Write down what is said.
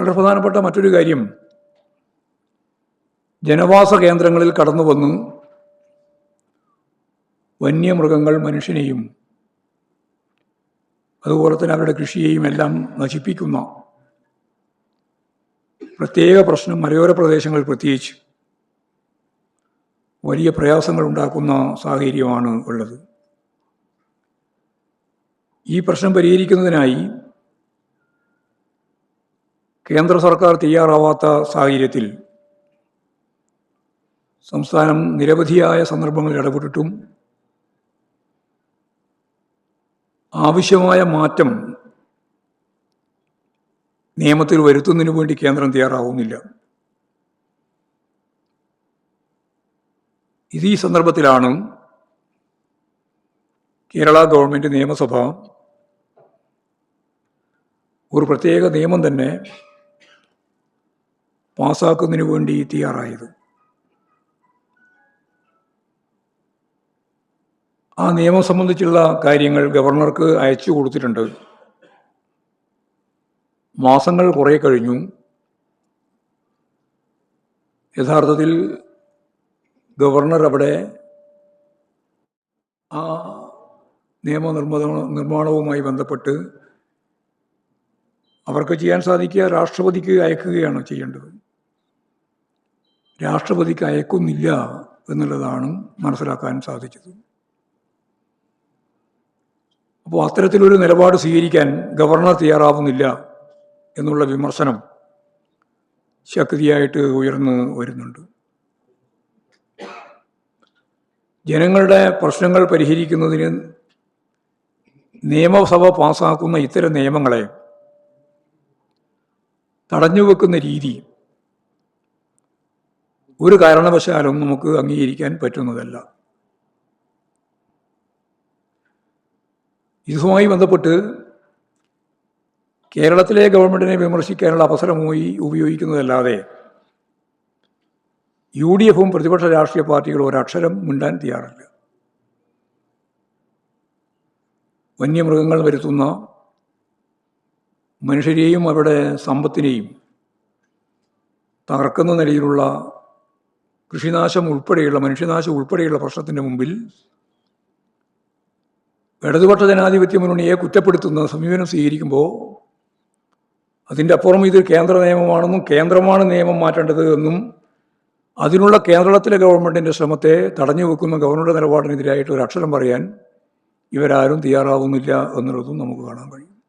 വളരെ പ്രധാനപ്പെട്ട മറ്റൊരു കാര്യം. ജനവാസ കേന്ദ്രങ്ങളിൽ കടന്നു വന്ന് വന്യമൃഗങ്ങൾ മനുഷ്യനെയും അതുപോലെ തന്നെ അവരുടെ കൃഷിയെയും എല്ലാം നശിപ്പിക്കുന്ന പ്രത്യേക പ്രശ്നം മലയോര പ്രദേശങ്ങളിൽ പ്രത്യേകിച്ച് വലിയ പ്രയാസങ്ങൾ ഉണ്ടാക്കുന്ന സാഹചര്യമാണ് ഉള്ളത്. ഈ പ്രശ്നം പരിഹരിക്കുന്നതിനായി കേന്ദ്ര സർക്കാർ തയ്യാറാവാത്ത സാഹചര്യത്തിൽ സംസ്ഥാനം നിരവധിയായ സന്ദർഭങ്ങളിൽ ഇടപെട്ടിട്ടും ആവശ്യമായ മാറ്റം നിയമത്തിൽ വരുത്തുന്നതിന് വേണ്ടി കേന്ദ്രം തയ്യാറാവുന്നില്ല. ഇത് ഈ സന്ദർഭത്തിലാണ് കേരള ഗവൺമെന്റ് നിയമസഭ ഒരു പ്രത്യേക നിയമം തന്നെ പാസ്സാക്കുന്നതിന് വേണ്ടി തയ്യാറായത്. ആ നിയമം സംബന്ധിച്ചുള്ള കാര്യങ്ങൾ ഗവർണർക്ക് അയച്ചു കൊടുത്തിട്ടുണ്ട്. മാസങ്ങൾ കുറേ കഴിഞ്ഞു. യഥാർത്ഥത്തിൽ ഗവർണർ അവിടെ ആ നിയമനിർമ്മാണ നിർമ്മാണവുമായി ബന്ധപ്പെട്ട് അവർക്ക് ചെയ്യാൻ സാധിക്കുക രാഷ്ട്രപതിക്ക് അയക്കുകയാണ് ചെയ്യേണ്ടത്. രാഷ്ട്രപതിക്ക് അയക്കുന്നില്ല എന്നുള്ളതാണ് മനസ്സിലാക്കാൻ സാധിച്ചത്. അപ്പോൾ അത്തരത്തിലൊരു നിലപാട് സ്വീകരിക്കാൻ ഗവർണർ തയ്യാറാവുന്നില്ല എന്നുള്ള വിമർശനം ശക്തിയായിട്ട് ഉയർന്നു വരുന്നുണ്ട്. ജനങ്ങളുടെ പ്രശ്നങ്ങൾ പരിഹരിക്കുന്നതിന് നിയമസഭ പാസാക്കുന്ന ഇത്തരം നിയമങ്ങളെ തടഞ്ഞു വെക്കുന്ന രീതി ഒരു കാരണവശാലും നമുക്ക് അംഗീകരിക്കാൻ പറ്റുന്നതല്ല. ഇതുമായി ബന്ധപ്പെട്ട് കേരളത്തിലെ ഗവൺമെന്റിനെ വിമർശിക്കാനുള്ള അവസരമായി ഉപയോഗിക്കുന്നതല്ലാതെ യു ഡി എഫും പ്രതിപക്ഷ രാഷ്ട്രീയ പാർട്ടികളും ഒരക്ഷരം മിണ്ടാൻ തയ്യാറില്ല. വന്യമൃഗങ്ങൾ വരുത്തുന്ന മനുഷ്യരെയും അവരുടെ സമ്പത്തിനെയും തകർക്കുന്ന നിലയിലുള്ള കൃഷിനാശം ഉൾപ്പെടെയുള്ള മനുഷ്യനാശം ഉൾപ്പെടെയുള്ള പ്രശ്നത്തിന്റെ മുമ്പിൽ ഇടതുപക്ഷ ജനാധിപത്യ മുന്നണിയെ കുറ്റപ്പെടുത്തുന്ന സമീപനം സ്വീകരിക്കുമ്പോൾ അതിന്റെ അപ്പുറം ഇത് കേന്ദ്ര നിയമമാണെന്നും കേന്ദ്രമാണ് നിയമം മാറ്റേണ്ടത് എന്നും അതിനുള്ള കേരളത്തിലെ ഗവൺമെന്റിന്റെ ശ്രമത്തെ തടഞ്ഞു വെക്കുന്ന ഗവർണറുടെ നിലപാടിനെതിരായിട്ട് ഒരു അക്ഷരം പറയാൻ ഇവരാരും തയ്യാറാവുന്നില്ല എന്നുള്ളതും നമുക്ക് കാണാൻ കഴിയും.